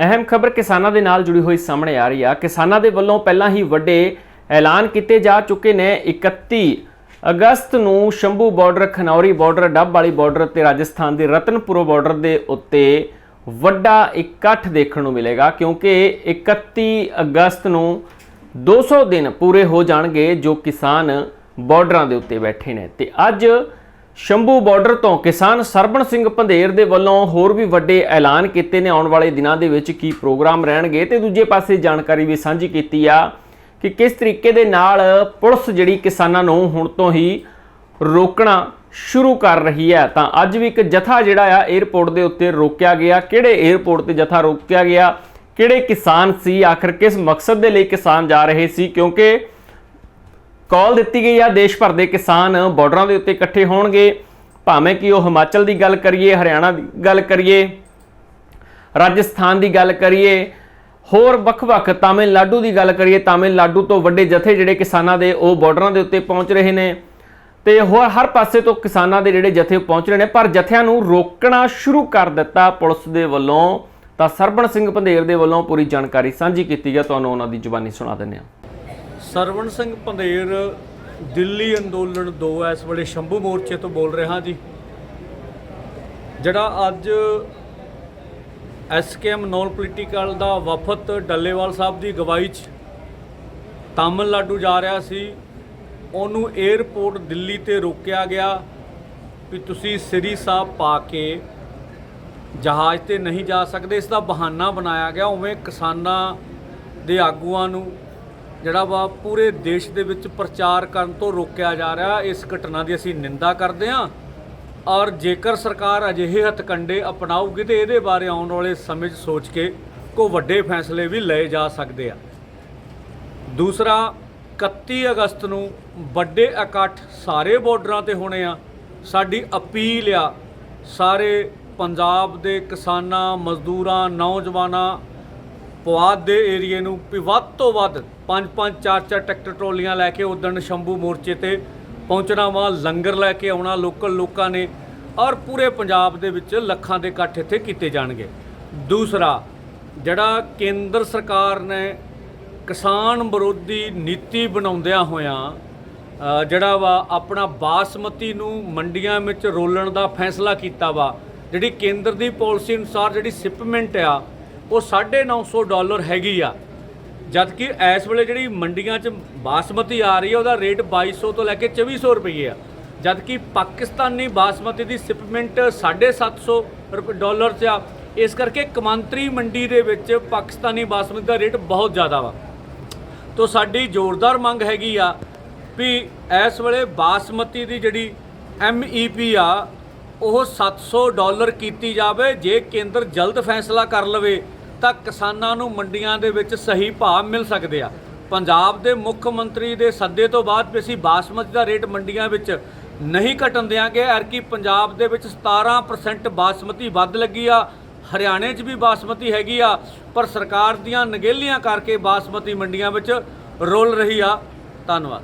ਅਹਿਮ ਖਬਰ ਕਿਸਾਨਾਂ ਦੇ ਨਾਲ ਜੁੜੀ ਹੋਈ ਸਾਹਮਣੇ ਆ ਰਹੀ ਆ। ਕਿਸਾਨਾਂ ਦੇ ਵੱਲੋਂ ਪਹਿਲਾਂ ਹੀ ਵੱਡੇ ਐਲਾਨ ਕੀਤੇ ਜਾ ਚੁੱਕੇ ਨੇ। 31 ਅਗਸਤ ਨੂੰ ਸ਼ੰਭੂ ਬਾਰਡਰ, ਖਨੌਰੀ ਬਾਰਡਰ, ਡੱਬ ਵਾਲੀ ਬਾਰਡਰ ਤੇ ਰਾਜਸਥਾਨ ਦੇ ਰਤਨਪੁਰ ਬਾਰਡਰ ਦੇ ਉੱਤੇ ਵੱਡਾ ਇਕੱਠ ਦੇਖਣ ਨੂੰ ਮਿਲੇਗਾ, ਕਿਉਂਕਿ 31 ਅਗਸਤ ਨੂੰ 200 ਦਿਨ ਪੂਰੇ ਹੋ ਜਾਣਗੇ ਜੋ ਕਿਸਾਨ ਬਾਰਡਰਾਂ ਦੇ ਉੱਤੇ ਬੈਠੇ ਨੇ। ਤੇ ਅੱਜ ਸ਼ੰਭੂ ਬਾਰਡਰ ਤੋਂ ਕਿਸਾਨ ਸਰਬਣ ਸਿੰਘ ਪੰਧੇਰ ਦੇ ਵੱਲੋਂ ਹੋਰ ਵੀ ਵੱਡੇ ਐਲਾਨ ਕੀਤੇ ਨੇ। ਆਉਣ ਵਾਲੇ ਦਿਨਾਂ ਦੇ ਵਿੱਚ ਕੀ ਪ੍ਰੋਗਰਾਮ ਰਹਿਣਗੇ ਤੇ ਦੂਜੇ ਪਾਸੇ ਜਾਣਕਾਰੀ ਵੀ ਸਾਂਝੀ ਕੀਤੀ ਆ ਕਿ ਕਿਸ ਤਰੀਕੇ ਦੇ ਨਾਲ ਪੁਲਿਸ ਜਿਹੜੀ ਕਿਸਾਨਾਂ ਨੂੰ ਹੁਣ ਤੋਂ ਹੀ ਰੋਕਣਾ ਸ਼ੁਰੂ ਕਰ ਰਹੀ ਹੈ। ਤਾਂ ਅੱਜ ਵੀ ਇੱਕ ਜਥਾ ਜਿਹੜਾ ਆ 에ਅਰਪੋਰਟ ਦੇ ਉੱਤੇ ਰੋਕਿਆ ਗਿਆ। ਕਿਹੜੇ 에ਅਰਪੋਰਟ ਤੇ ਜਥਾ ਰੋਕਿਆ ਗਿਆ? ਕਿਹੜੇ ਕਿਸਾਨ ਸੀ? ਆਖਰ ਕਿਸ ਮਕਸਦ ਦੇ ਲਈ ਕਿਸਾਨ ਜਾ ਰਹੇ ਸੀ? ਕਿਉਂਕਿ ਕਾਲ ਦਿੱਤੀ ਗਈ ਆ, ਦੇਸ਼ ਭਰ ਦੇ ਕਿਸਾਨ ਬਾਰਡਰਾਂ ਦੇ ਉੱਤੇ ਇਕੱਠੇ ਹੋਣਗੇ। ਭਾਵੇਂ ਕਿ ਉਹ ਹਿਮਾਚਲ ਦੀ ਗੱਲ ਕਰੀਏ, ਹਰਿਆਣਾ ਦੀ ਗੱਲ ਕਰੀਏ, ਰਾਜਸਥਾਨ ਦੀ ਗੱਲ ਕਰੀਏ, ਹੋਰ ਵੱਖ-ਵੱਖ ਤਾਮਿਲਨਾਡੂ ਦੀ ਗੱਲ ਕਰੀਏ, ਤਾਮਿਲਨਾਡੂ ਤੋਂ ਵੱਡੇ ਜਥੇ ਜਿਹੜੇ ਕਿਸਾਨਾਂ ਦੇ ਉਹ ਬਾਰਡਰਾਂ ਦੇ ਉੱਤੇ ਪਹੁੰਚ ਰਹੇ ਨੇ ਤੇ ਹੋਰ ਹਰ ਪਾਸੇ ਤੋਂ ਕਿਸਾਨਾਂ ਦੇ ਜਿਹੜੇ ਜਥੇ ਪਹੁੰਚ ਰਹੇ ਨੇ, ਪਰ ਜਥਿਆਂ ਨੂੰ ਰੋਕਣਾ ਸ਼ੁਰੂ ਕਰ ਦਿੱਤਾ ਪੁਲਿਸ ਦੇ ਵੱਲੋਂ। ਤਾਂ ਸਰਬਣ ਸਿੰਘ ਪੰਧੇਰ ਦੇ ਵੱਲੋਂ ਪੂਰੀ ਜਾਣਕਾਰੀ ਸਾਂਝੀ ਕੀਤੀ ਗਿਆ ਤੁਹਾਨੂੰ ਉਹਨਾਂ ਦੀ ਜ਼ੁਬਾਨੀ ਸੁਣਾ ਦਿੰਦੇ ਹਾਂ। ਸਰਵਣ ਸਿੰਘ ਪੰਧੇਰ ਦਿੱਲੀ ਅੰਦੋਲਨ 2 ਇਸ ਵੇਲੇ ਸ਼ੰਭੂ ਮੋਰਚੇ ਤੋਂ ਬੋਲ ਰਿਹਾ ਜੀ। ਜਿਹੜਾ ਅੱਜ ਐਸਕੇਐਮ ਨੌਨ ਪੋਲੀਟੀਕਲ ਦਾ ਵਫਦ ਡੱਲੇਵਾਲ ਸਾਹਿਬ ਦੀ ਅਗਵਾਈ 'ਚ ਤਾਮਿਲਨਾਡੂ ਜਾ ਰਿਹਾ ਸੀ, ਉਹਨੂੰ 에ਅਰਪੋਰਟ ਦਿੱਲੀ ਤੇ ਰੋਕਿਆ ਗਿਆ ਵੀ ਤੁਸੀਂ ਸ੍ਰੀ ਸਾਹਿਬ ਪਾ ਕੇ ਜਹਾਜ਼ ਤੇ ਨਹੀਂ ਜਾ ਸਕਦੇ, ਇਸ ਦਾ ਬਹਾਨਾ ਬਣਾਇਆ ਗਿਆ, ਉਵੇਂ ਕਿਸਾਨਾਂ ਦੇ ਆਗੂਆਂ ਨੂੰ ਜਿਹੜਾ ਵਾ ਪੂਰੇ ਦੇਸ਼ ਦੇ ਵਿੱਚ ਪ੍ਰਚਾਰ ਕਰਨ ਤੋਂ ਰੋਕਿਆ ਜਾ ਰਿਹਾ, ਇਸ ਘਟਨਾ ਦੀ ਅਸੀਂ ਨਿੰਦਾ ਕਰਦੇ ਹਾਂ। ਔਰ ਜੇਕਰ ਸਰਕਾਰ ਅਜਿਹੇ ਹਥਕੰਡੇ ਅਪਣਾਊਗੀ ਤੇ ਇਹਦੇ ਬਾਰੇ ਆਉਣ ਵਾਲੇ ਸਮੇਂ 'ਚ ਸੋਚ ਕੇ ਕੋ ਵੱਡੇ ਫੈਸਲੇ ਵੀ ਲਏ ਜਾ ਸਕਦੇ ਆ। ਦੂਸਰਾ 31 ਅਗਸਤ ਨੂੰ ਵੱਡੇ ਇਕੱਠ ਸਾਰੇ ਬਾਰਡਰਾਂ ਤੇ ਹੋਣੇ ਆ। ਸਾਡੀ ਅਪੀਲ ਆ, ਸਾਰੇ ਪੰਜਾਬ ਦੇ ਕਿਸਾਨਾਂ, ਮਜ਼ਦੂਰਾਂ, ਨੌਜਵਾਨਾਂ ਪੁਆਧ ਦੇ ਏਰੀਏ ਨੂੰ ਵੀ ਵੱਧ ਤੋਂ ਵੱਧ ਪੰਜ ਪੰਜ ਚਾਰ ਚਾਰ ਟਰੈਕਟਰ ਟਰੋਲੀਆਂ ਲੈ ਕੇ ਉਦਣ ਸ਼ੰਭੂ ਮੋਰਚੇ ਤੇ ਪਹੁੰਚਣਾ ਵਾ, ਲੰਗਰ ਲੈ ਕੇ ਆਉਣਾ ਲੋਕਲ ਲੋਕਾਂ ਨੇ ਔਰ ਪੂਰੇ ਪੰਜਾਬ ਦੇ ਵਿੱਚ ਲੱਖਾਂ ਦੇ ਇਕੱਠ ਇੱਥੇ ਕੀਤੇ ਜਾਣਗੇ। ਦੂਸਰਾ, ਜਿਹੜਾ ਕੇਂਦਰ ਸਰਕਾਰ ਨੇ ਕਿਸਾਨ ਵਿਰੋਧੀ ਨੀਤੀ ਬਣਾਉਂਦਿਆਂ ਹੋਇਆਂ ਜਿਹੜਾ ਵਾ ਆਪਣਾ ਬਾਸਮਤੀ ਨੂੰ ਮੰਡੀਆਂ ਵਿੱਚ ਰੋਲਣ ਦਾ ਫੈਸਲਾ ਕੀਤਾ ਵਾ, ਜਿਹੜੀ ਕੇਂਦਰ ਦੀ ਪਾਲਿਸੀ ਅਨੁਸਾਰ ਜਿਹੜੀ ਸ਼ਿਪਮੈਂਟ ਆ ਉਹ 950 ਡਾਲਰ ਹੈਗੀ ਆ। ਜਦਕਿ ਇਸ ਵੇਲੇ ਜਿਹੜੀ ਮੰਡੀਆਂ 'ਚ ਬਾਸਮਤੀ ਆ ਰਹੀ ਹੈ ਉਹਦਾ ਰੇਟ 2200 ਤੋਂ ਲੈ ਕੇ 2400 ਰੁਪਏ ਆ। ਜਦਕਿ ਪਾਕਿਸਤਾਨੀ ਬਾਸਮਤੀ ਦੀ ਸ਼ਿਪਮੈਂਟ 750 ਰੁਪਏ ਡਾਲਰ 'ਚ ਆ, ਇਸ ਕਰਕੇ ਕਮਾਂਤਰੀ ਮੰਡੀ ਦੇ ਵਿੱਚ ਪਾਕਿਸਤਾਨੀ ਬਾਸਮਤੀ ਦਾ ਰੇਟ ਬਹੁਤ ਜ਼ਿਆਦਾ ਵਾ। ਤੋ ਸਾਡੀ ਜ਼ੋਰਦਾਰ ਮੰਗ ਹੈਗੀ ਆ ਵੀ ਇਸ ਵੇਲੇ ਬਾਸਮਤੀ ਦੀ ਜਿਹੜੀ ਐਮਈਪੀ ਆ, ਉਹ 700 ਡਾਲਰ ਕੀਤੀ ਜਾਵੇ, ਜੇ ਕੇਂਦਰ ਜਲਦ ਫੈਸਲਾ ਕਰ ਲਵੇ ਤਾਂ ਕਿਸਾਨਾਂ ਨੂੰ ਮੰਡੀਆਂ ਦੇ ਵਿੱਚ ਸਹੀ ਭਾਅ ਮਿਲ ਸਕਦੇ ਆ। ਪੰਜਾਬ ਦੇ ਮੁੱਖ ਮੰਤਰੀ ਦੇ ਸੱਦੇ ਤੋਂ ਬਾਅਦ ਵੀ ਅਸੀਂ ਬਾਸਮਤੀ ਦਾ ਰੇਟ ਮੰਡੀਆਂ ਵਿੱਚ ਨਹੀਂ ਘਟਣ ਦਿਆਂਗੇ। ਐਰਕੀ ਪੰਜਾਬ ਦੇ ਵਿੱਚ 17% ਬਾਸਮਤੀ ਵੱਧ ਲੱਗੀ ਆ। ਹਰਿਆਣੇ 'ਚ ਵੀ ਬਾਸਮਤੀ ਹੈਗੀ ਆ, ਪਰ ਸਰਕਾਰ ਦੀਆਂ ਨਗੇਲੀਆਂ ਕਰਕੇ ਬਾਸਮਤੀ ਮੰਡੀਆਂ ਵਿੱਚ ਰੋਲ ਰਹੀ ਆ। ਧੰਨਵਾਦ।